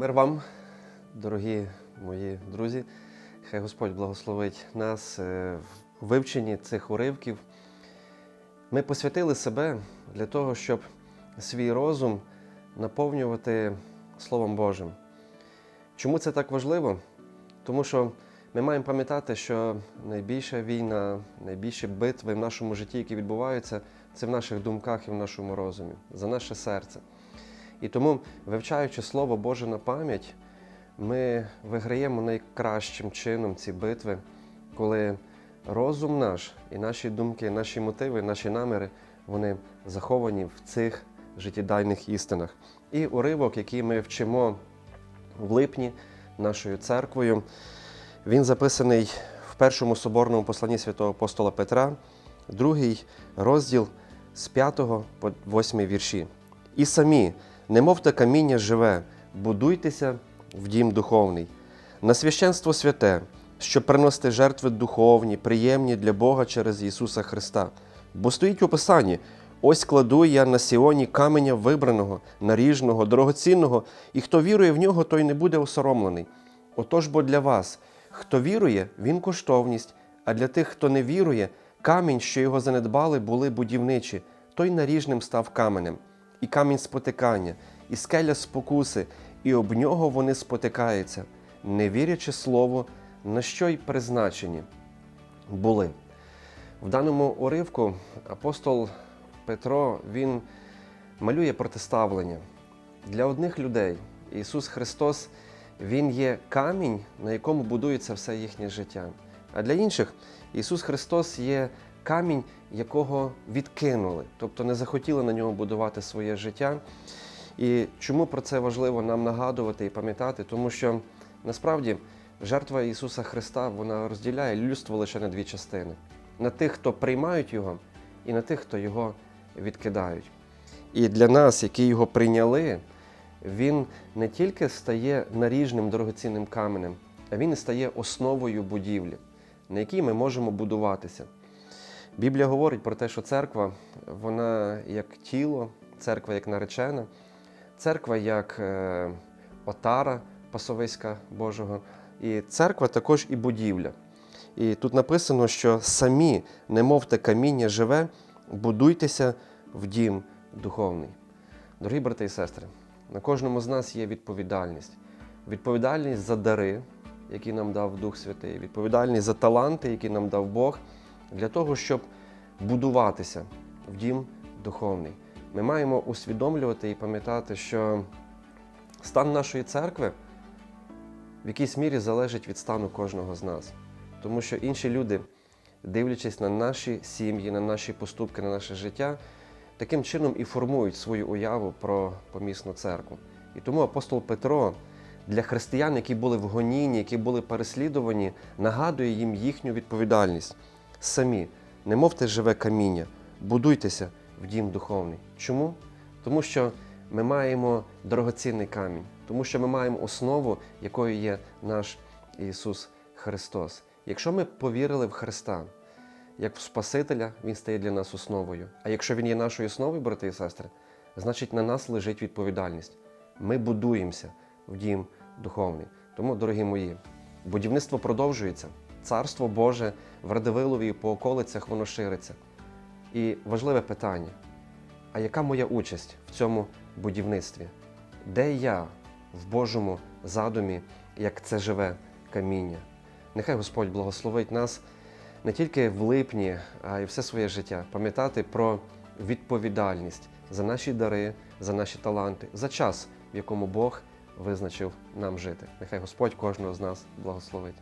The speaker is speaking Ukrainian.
Мир вам, дорогі мої друзі. Хай Господь благословить нас е, в вивченні цих уривків. Ми посвятили себе для того, щоб свій розум наповнювати Словом Божим. Чому це так важливо? Тому що ми маємо пам'ятати, що найбільша війна, найбільші битви в нашому житті, які відбуваються, це в наших думках і в нашому розумі, за наше серце. І тому, вивчаючи Слово Боже на пам'ять, ми виграємо найкращим чином ці битви, коли розум наш і наші думки, наші мотиви, наші наміри, вони заховані в цих життєдайних істинах. І уривок, який ми вчимо в липні нашою церквою, він записаний в першому соборному посланні святого апостола Петра, другий розділ з 5 по 8 вірші. І самі, немовте каміння живе, будуйтеся в дім духовний, на священство святе, щоб приносити жертви духовні, приємні для Бога через Ісуса Христа. Бо стоїть у Писанні: ось кладу я на Сіоні каменя вибраного, наріжного, дорогоцінного, і хто вірує в нього, той не буде осоромлений. Отож бо для вас, хто вірує, він коштовність, а для тих, хто не вірує, камінь, що його занедбали, були будівничі, той наріжним став каменем, і камінь спотикання, і скеля спокуси, і об нього вони спотикаються, не вірячи слову, на що й призначені були. В даному уривку апостол Петро він малює протиставлення. Для одних людей Ісус Христос Він є камінь, на якому будується все їхнє життя. А для інших Ісус Христос є камінь, якого відкинули, тобто не захотіли на ньому будувати своє життя. І чому про це важливо нам нагадувати і пам'ятати? Тому що насправді жертва Ісуса Христа вона розділяє людство лише на дві частини: на тих, хто приймають Його, і на тих, хто його відкидають. І для нас, які його прийняли, він не тільки стає наріжним дорогоцінним каменем, а він стає основою будівлі, на якій ми можемо будуватися. Біблія говорить про те, що церква, вона як тіло, церква як наречена, церква як е, отара пасовиська Божого, і церква також і будівля. І тут написано, що самі, немовте каміння живе, будуйтеся в дім духовний. Дорогі брати і сестри, на кожному з нас є відповідальність. Відповідальність за дари, які нам дав Дух Святий, відповідальність за таланти, які нам дав Бог, для того, щоб будуватися в дім духовний. Ми маємо усвідомлювати і пам'ятати, що стан нашої церкви в якійсь мірі залежить від стану кожного з нас. Тому що інші люди, дивлячись на наші сім'ї, на наші поступки, на наше життя, таким чином і формують свою уяву про помісну церкву. І тому апостол Петро для християн, які були в гонінні, які були переслідувані, нагадує їм їхню відповідальність. Самі, не мовте живе каміння, будуйтеся в дім духовний. Чому? Тому що ми маємо дорогоцінний камінь, тому що ми маємо основу, якою є наш Ісус Христос. Якщо ми повірили в Христа, як в Спасителя, Він стає для нас основою. А якщо Він є нашою основою, брати і сестри, значить на нас лежить відповідальність. Ми будуємося в дім духовний. Тому, дорогі мої, будівництво продовжується. Царство Боже в Радивилові по околицях воно шириться. І важливе питання: а яка моя участь в цьому будівництві? Де я в Божому задумі, як це живе каміння? Нехай Господь благословить нас не тільки в липні, а й все своє життя, пам'ятати про відповідальність за наші дари, за наші таланти, за час, в якому Бог визначив нам жити. Нехай Господь кожного з нас благословить.